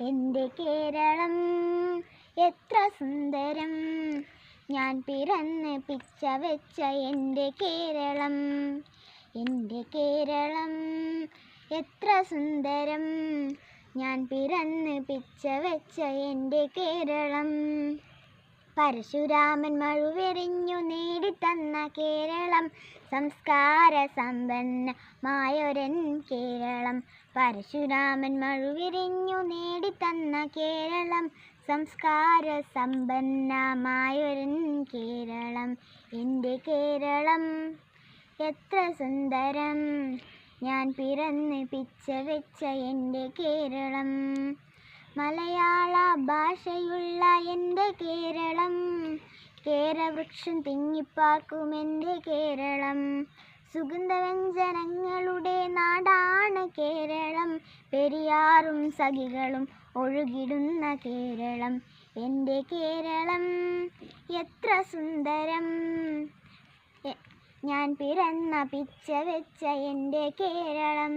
എന്റെ കേരളം? എത്ര സുന്ദരം. ഞാൻ പിറന്ന് പിച്ച വെച്ച എന്റെ കേരളം. എന്റെ കേരളം എത്ര സുന്ദരം. ഞാൻ പിറന്ന് പിച്ച വെച്ച എന്റെ കേരളം. പരശുരാമൻ മഴുവെറിഞ്ഞു നേടിത്തന്ന കേരളം. സംസ്കാര സമ്പന്നമായൊരൻ കേരളം. പരശുരാമൻ മഴുവിരിഞ്ഞു നേടിത്തന്ന കേരളം സംസ്കാര സമ്പന്നമായൊരൻ കേരളം. എന്റെ കേരളം എത്ര സുന്ദരം. ഞാൻ പിറന്ന് പിച്ച വെച്ച എന്റെ കേരളം. മലയാള ഭാഷയുള്ള എന്റെ കേരളം. കേരവൃക്ഷം തിങ്ങിപ്പാർക്കും എന്റെ കേരളം. സുഗന്ധവ്യഞ്ജനങ്ങളുടെ നാടാണ് കേരളം. പെരിയാറും സഖികളും ഒഴുകിടുന്ന കേരളം. എന്റെ കേരളം എത്ര സുന്ദരം. ഞാൻ പിറന്ന പിച്ച വെച്ച എന്റെ കേരളം.